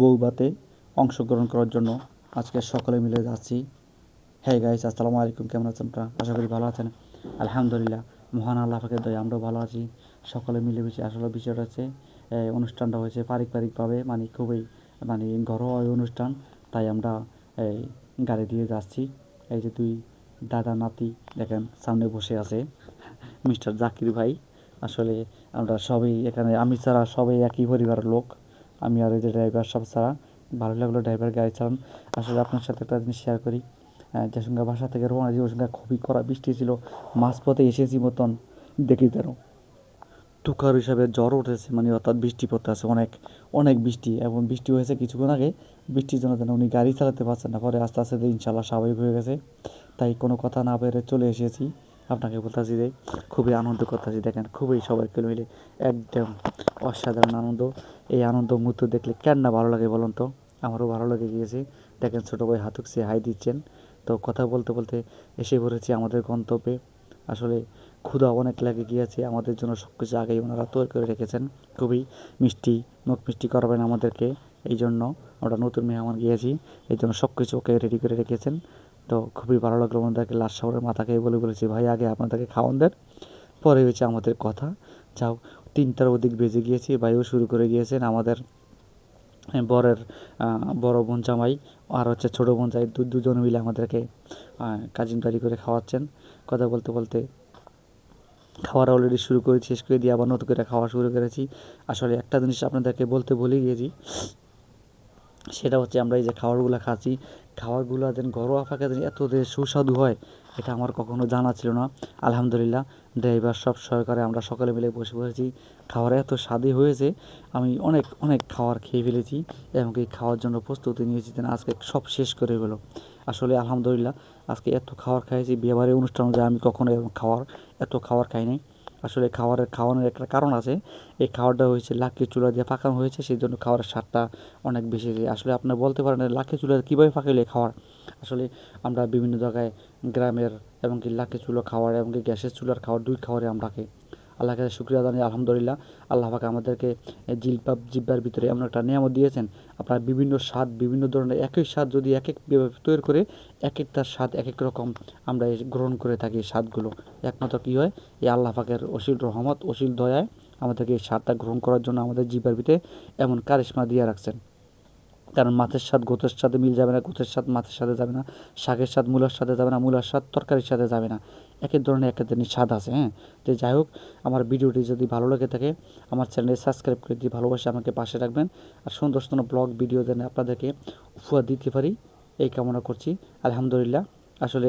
বউবাতে অংশগ্রহণ করার জন্য আজকে সকলে মিলে যাচ্ছি। হ্যাঁ গাইস আসসালামু আলাইকুম, কেমন আছেন আপনারা? আশা করি ভালো আছেন। আলহামদুলিল্লাহ, মহান আল্লাহ পাকের দয়া আমরাও ভালো আছি। সকলে মিলেমিশে আসলে বিষয়টা হচ্ছে অনুষ্ঠানটা হয়েছে পারিবারিকভাবে মানে খুবই মানে ঘরোয়া অনুষ্ঠান, তাই আমরা এই গাড়ি দিয়ে যাচ্ছি। এই যে দুই দাদা নাতি, দেখেন, সামনে বসে আছে। মিস্টার জাকির ভাই, আসলে আমরা সবাই এখানে, আমি ছাড়া সবাই একই পরিবারের লোক। আমি আর এই যে ড্রাইভার সব ছাড়া ভালো লাগল ড্রাইভার গাড়ি চালান আসলে আপনার সাথে একটা জিনিস শেয়ার করি। যে সঙ্গে বাসা থেকে রোনা যে সঙ্গে খুবই কড়া বৃষ্টি ছিল। মাঝপথে এসেছি মতন, দেখি যেন। তুষার হিসাবে জ্বর উঠেছে মানে অর্থাৎ বৃষ্টি পড়তে আছে, অনেক অনেক বৃষ্টি। এবং বৃষ্টি হয়েছে কিছুক্ষণ আগে, বৃষ্টির জন্য যেন উনি গাড়ি চালাতে পারছেন না। পরে আস্তে আস্তে ইনশাল্লাহ স্বাভাবিক হয়ে গেছে। তাই কোনো কথা না বেরে চলে এসেছি। আপনাকে বলতেছি যে, খুবই আনন্দ করতেছি। দেখেন, খুবই সবাইকে মিলে একদম অসাধারণ আনন্দ। এই আনন্দ মুহূর্ত দেখলে কেন না ভালো লাগে বলুন তো? আমারও ভালো লেগে গিয়েছে। দেখেন, ছোটো ভাই হাতুক সে হাই দিচ্ছেন। তো কথা বলতে বলতে এসে পড়েছি আমাদের গন্তব্যে। আসলে ক্ষুধা অনেক লাগে গিয়েছে। আমাদের জন্য সব কিছু আগেই ওনারা তৈরি করে রেখেছেন। খুবই মিষ্টি মুখ মিষ্টি করাবেন আমাদেরকে। এই জন্য আমরা নতুন মেহমান গিয়েছি। এই জন্য সব কিছু ওকে রেডি করে রেখেছেন। তো খুবই ভালো লাগল আমাদেরকে লাস্ট শহরের মাথাকে বলে বলেছি, ভাই, আগে আপনাদেরকে খাওয়ান দেন, পরে হয়েছে আমাদের কথা। যাও, তিনটার অধিক বেজে গিয়েছি, ভাইও শুরু করে গিয়েছেন আমাদের বরের বড় বোন জামাই আর হচ্ছে ছোটো বোন জামাই, দু, দুজন মিলে আমাদেরকে কাজিন বাড়ি করে খাওয়াচ্ছেন। কথা বলতে বলতে খাওয়ার অলরেডি শুরু করে শেষ করে দিয়ে আবার নতুন করে খাওয়া শুরু করেছি। আসলে একটা জিনিস আপনাদেরকে বলতে ভুলে গিয়েছি সেটা হচ্ছে আমরা এই যে খাবারগুলো খাচ্ছি, খাবারগুলো যেন ঘরোয়া ফাঁকা যেন এত যে সুস্বাদু হয়, এটা আমার কখনো জানা ছিল না। আলহামদুলিল্লাহ ড্রাইভার সব সহকারে আমরা সকলে মিলে বসে বসেছি। খাবার এত স্বাদই হয়েছে, আমি অনেক অনেক খাবার খেয়ে ফেলেছি এমনকি খাওয়ার জন্য প্রস্তুতি নিয়েছি যেন আজকে সব শেষ করে গেলো আসলে আলহামদুলিল্লাহ, আজকে এত খাবার খাইছি বিয়েবাড়ির অনুষ্ঠান যে আমি কখনো খাবার এত খাবার খাই নাই। আসলে খাবারের খাওয়ানোর একটা কারণ আছে। এই খাওয়ারটা হয়েছে লাকড়ি চুলা দিয়ে পাকানো হয়েছে সেই জন্য খাবারের স্বাদটা অনেক বেশি আসলে আপনারা বলতে পারেন লাকড়ি চুলা কীভাবে পাকাইলে খাওয়ার? আসলে আমরা বিভিন্ন জায়গায় গ্রামের এবং কি লাকড়ি চুলো খাওয়ার এমনকি গ্যাসের চুলার খাওয়ার, দুই খাওয়ারে আমরা খাই। আল্লাহ কাছে শুক্রিয়া জানাই আলহামদুলিল্লাহ। আল্লাহ পাক আমাদেরকে জিলপাব, জিব্বার ভিতরে এমন একটা নিয়ামত দিয়েছেন। আপনার বিভিন্ন স্বাদ, বিভিন্ন ধরনের একই স্বাদ যদি এক এক তৈরি করে এক একটার স্বাদ এক এক রকম আমরা গ্রহণ করে থাকি স্বাদগুলো। একমাত্র কী হয়? এই আল্লাহ পাকের অশীল রহমত অশীল দয়ায় আমাদেরকে এই স্বাদটা গ্রহণ করার জন্য আমাদের জিব্বার ভিতরে এমন কারিশমা দিয়ে রাখছেন। কারণ মাছের স্বাদ গোতের সাথে মিল যাবে না গোতের স্বাদ মাছের সাথে যাবে না, শাকের স্বাদ, মূলার সাথে যাবে না, মূলার স্বাদ, তরকারির সাথে যাবে না। এক এক ধরনের এক ধরনের স্বাদ আছে হ্যাঁ? তো যাই হোক, আমার ভিডিওটি যদি ভালো লেগে থাকে, আমার চ্যানেলে সাবস্ক্রাইব করে দিয়ে ভালোবাসে আমাকে পাশে রাখবেন। আর সুন্দর সুন্দর ব্লগ, ভিডিও যেন আপনাদেরকে উপহার দিতে পারি, এই কামনা করছি। আলহামদুলিল্লাহ, আসলে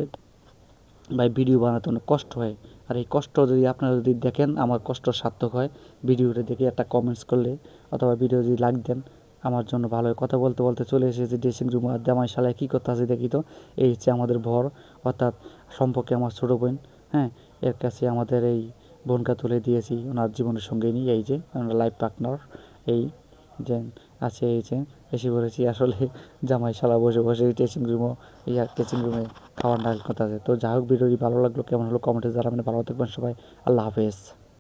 ভাই ভিডিও বানাতে অনেক কষ্ট হয়। আর এই কষ্ট যদি আপনারা যদি দেখেন, আমার কষ্ট সার্থক হয়, ভিডিওটা দেখে একটা কমেন্টস করলে অথবা ভিডিও যদি লাইক দেন আমার জন্য ভালো কথা বলতে বলতে চলে এসেছে ড্রেসিং রুম আর জামাই শালায় কী করতে আছে দেখি তো? এই হচ্ছে আমাদের ভর, অর্থাৎ সম্পর্কে আমার ছোটো বোন হ্যাঁ? এর কাছে আমাদের এই বোনকা তুলে দিয়েছি। ওনার জীবনের সঙ্গে নিয়ে এই যে আমরা লাইফ পার্টনার এই যে আছে এই যে, এসে বলেছি আসলে জামাই শালা বসে বসে ড্রেসিং রুমও এই ড্রেসিং রুমে খাওয়ার নাল কথা আছে। তো যাই হোক, ভিডিওটি ভালো লাগল, কেমন হলো কমেন্টে জানাবেন। ভালো থাকবেন সবাই। আল্লাহ হাফেজ।